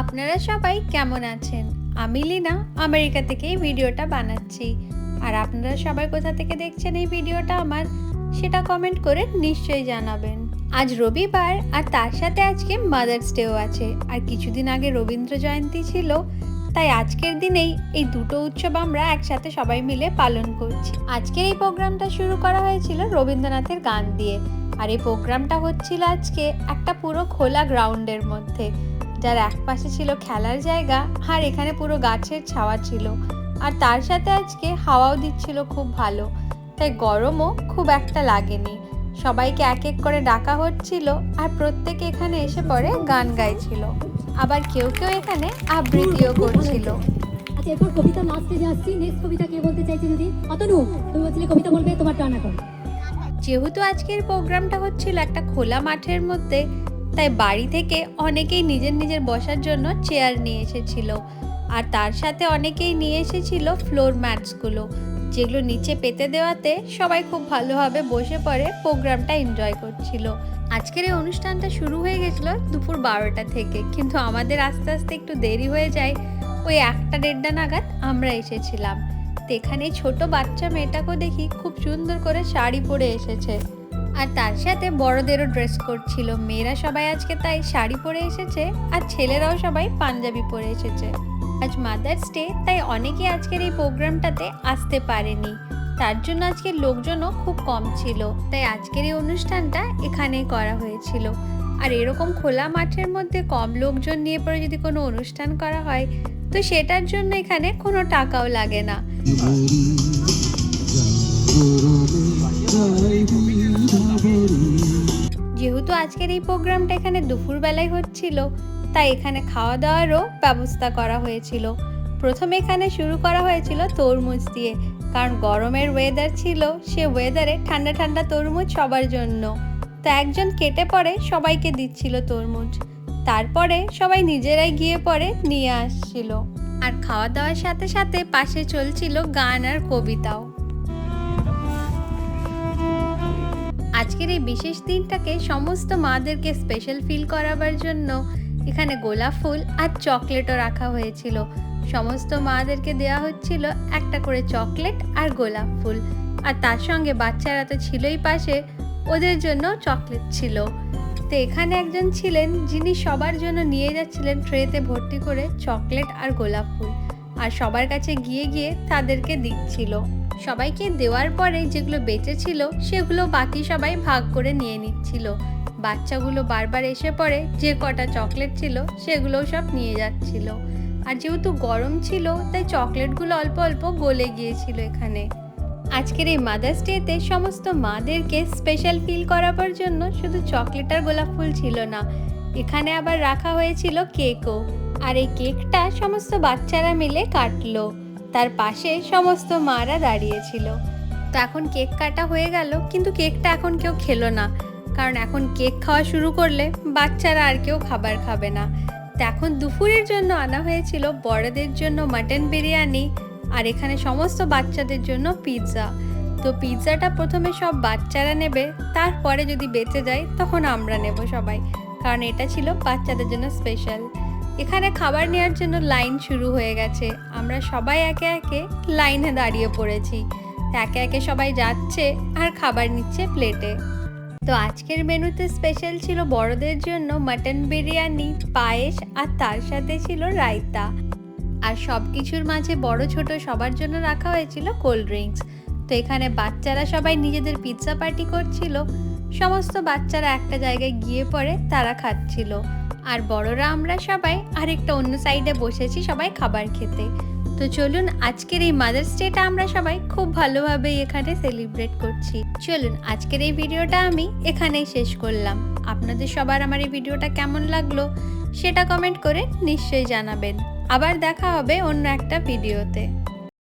আপনারা সবাই কেমন আছেন? আমি লিনা, আমেরিকা থেকে এই ভিডিওটা বানাচ্ছি। আর আপনারা সবাই কোথা থেকে দেখছেন এই ভিডিওটা আমার, সেটা কমেন্ট করে নিশ্চয়ই জানাবেন। আজ রবিবার, আর তার সাথে আজকে মাদার্স ডেও আছে। আর কিছুদিন আগে রবীন্দ্র জয়ন্তী ছিল, তাই আজকের দিনেই এই দুটো উৎসব আমরা একসাথে সবাই মিলে পালন করছি। আজকের এই প্রোগ্রামটা শুরু করা হয়েছিল রবীন্দ্রনাথের গান দিয়ে। আর এই প্রোগ্রামটা হচ্ছিল আজকে একটা পুরো খোলা গ্রাউন্ডের মধ্যে। যার এক পাশে ছিল খেলার জায়গা আর এখানে পুরো গাছের ছাওয়া ছিল। আর তার সাথে আজকে হাওয়াও দিচ্ছিল খুব ভালো। তাই গরমও খুব একটা লাগেনি। সবাইকে এক এক করে ডাকা হচ্ছিল আর প্রত্যেকে এখানে এসে পরে গান গাইছিল। আবার কেউ কেউ এখানে আবৃত্তিও করছিল। আচ্ছা এরপর কবিতা লাস্টে যে আসছি নেক্সট কবিতা কে বলতে চাইছে যদি অতনু তুমি বলছিলে কবিতা বলবে তোমার যেহেতু আজকের প্রোগ্রামটা হচ্ছিল একটা খোলা মাঠের মধ্যে তাই বাড়ি থেকে অনেকেই নিজের নিজের বসার জন্য চেয়ার নিয়ে এসেছিল। আর তার সাথে অনেকেই নিয়ে এসেছিল ফ্লোর ম্যাটসগুলো যেগুলো নিচে পেতে দেওয়াতে সবাই খুব ভালোভাবে বসে পড়ে প্রোগ্রামটা এনজয় করছিল। আজকের এই অনুষ্ঠানটা শুরু হয়ে গেছিল দুপুর বারোটা থেকে, কিন্তু আমাদের আস্তে আস্তে একটু দেরি হয়ে যায়, ওই একটা দেড়টা নাগাদ আমরা এসেছিলাম। তো এখানে ছোট বাচ্চা মেয়েটাকেও দেখি খুব সুন্দর করে শাড়ি পরে এসেছে। আর তার সাথে বড়দেরও ড্রেস করছিল। মেয়েরা সবাই আজকে তাই শাড়ি পরে এসেছে আর ছেলেরাও সবাই পাঞ্জাবি পরে এসেছে। আজ মাদার্স ডে তাই অনেকেই আজকের এই প্রোগ্রামটাতে আসতে পারেনি। তার জন্য আজকের লোকজনও খুব কম ছিল, তাই আজকের এই অনুষ্ঠানটা এখানেই করা হয়েছিল। আর এরকম খোলা মাঠের মধ্যে কম লোকজন নিয়ে পরে যদি কোনো অনুষ্ঠান করা হয়, তো সেটার জন্য এখানে কোনো টাকাও লাগে না। যেহেতু আজকের এই প্রোগ্রামটা এখানে দুপুরবেলায় হচ্ছিল, তাই এখানে খাওয়া দাওয়ারও ব্যবস্থা করা হয়েছিল। প্রথমে এখানে শুরু করা হয়েছিল তরমুজ দিয়ে, কারণ গরমের ওয়েদার ছিল, সে ওয়েদারে ঠান্ডা ঠান্ডা তরমুজ সবার জন্য। তো একজন কেটে পরে সবাইকে দিচ্ছিল তরমুজ। তারপরে সবাই নিজেরাই গিয়ে পরে নিয়ে আসছিল। আর খাওয়া দাওয়ার সাথে সাথে পাশে চলছিল গান আর কবিতাও। আজকের এই বিশেষ দিনটাকে সমস্ত মাদেরকে স্পেশাল ফিল করাবার জন্য এখানে গোলাপ ফুল আর চকলেটও রাখা হয়েছিল। সমস্ত মাদেরকে দেওয়া হচ্ছিল একটা করে চকলেট আর গোলাপ ফুল। আর তার সঙ্গে বাচ্চারা তো ছিলই পাশে, ওদের জন্য চকলেট ছিল। তো এখানে একজন ছিলেন যিনি সবার জন্য নিয়ে যাচ্ছিলেন ট্রেতে ভর্তি করে চকলেট আর গোলাপ ফুল। আর সবার কাছে গিয়ে গিয়ে তাদেরকে দিচ্ছিল। সবাইকে দেওয়ার পরে যেগুলো বেঁচে ছিল সেগুলো বাকি সবাই ভাগ করে নিয়ে নিচ্ছিল। বাচ্চাগুলো বারবার এসে পড়ে, যে কটা চকলেট ছিল, সেগুলোও সব নিয়ে যাচ্ছিল। আর যেহেতু গরম ছিল, তাই চকলেটগুলো অল্প অল্প গলে গিয়েছিল এখানে। আজকের এই মাদার্স ডেতে সমস্ত মাদেরকে স্পেশাল ফিল করাবার জন্য শুধু চকলেট আর গোলাপ ফুল ছিল না। এখানে আবার রাখা হয়েছিল কেকও আর এই কেকটা সমস্ত বাচ্চারা মিলে কাটলো। তার পাশে সমস্ত মারা দাঁড়িয়েছিল। তো এখন কেক কাটা হয়ে গেল, কিন্তু কেকটা এখন কেউ খেলো না। কারণ এখন কেক খাওয়া শুরু করলে বাচ্চারা আর কেউ খাবার খাবে না। তো এখন দুপুরের জন্য আনা হয়েছিল বড়দের জন্য মাটন বিরিয়ানি আর এখানে সমস্ত বাচ্চাদের জন্য পিৎজা। তো পিৎজাটা প্রথমে সব বাচ্চারা নেবে, তারপরে যদি বেঁচে যায় তখন আমরা নেব সবাই। কারণ এটা ছিল বাচ্চাদের জন্য স্পেশাল। এখানে খাবার নেওয়ার জন্য লাইন শুরু হয়ে গেছে। আমরা সবাই একে একে লাইনে দাঁড়িয়ে পড়েছি। একে একে সবাই যাচ্ছে আর খাবার নিচ্ছে প্লেটে তো আজকের মেনুতে স্পেশাল ছিল বড়দের জন্য মাটন বিরিয়ানি, পায়েস আর তার সাথে ছিল রায়তা। আর সব কিছুর মাঝে বড় ছোট সবার জন্য রাখা হয়েছিল কোল্ড ড্রিঙ্কস তো এখানে বাচ্চারা সবাই নিজেদের পিৎজা পার্টি করছিল। সমস্ত বাচ্চারা একটা জায়গায় গিয়ে পড়ে তারা খাচ্ছিল। আর বড়রা আমরা সবাই আরেকটা অন্য সাইডে বসেছি সবাই খাবার খেতে। তো চলুন আজকের এই মাদার্স ডেটা আমরা সবাই খুব ভালোভাবে এখানে সেলিব্রেট করছি। চলুন আজকের এই ভিডিওটা আমি এখানেই শেষ করলাম। আপনাদের সবার আমার এই ভিডিওটা কেমন লাগল সেটা কমেন্ট করে নিশ্চয়ই জানাবেন। আবার দেখা হবে অন্য একটা ভিডিওতে।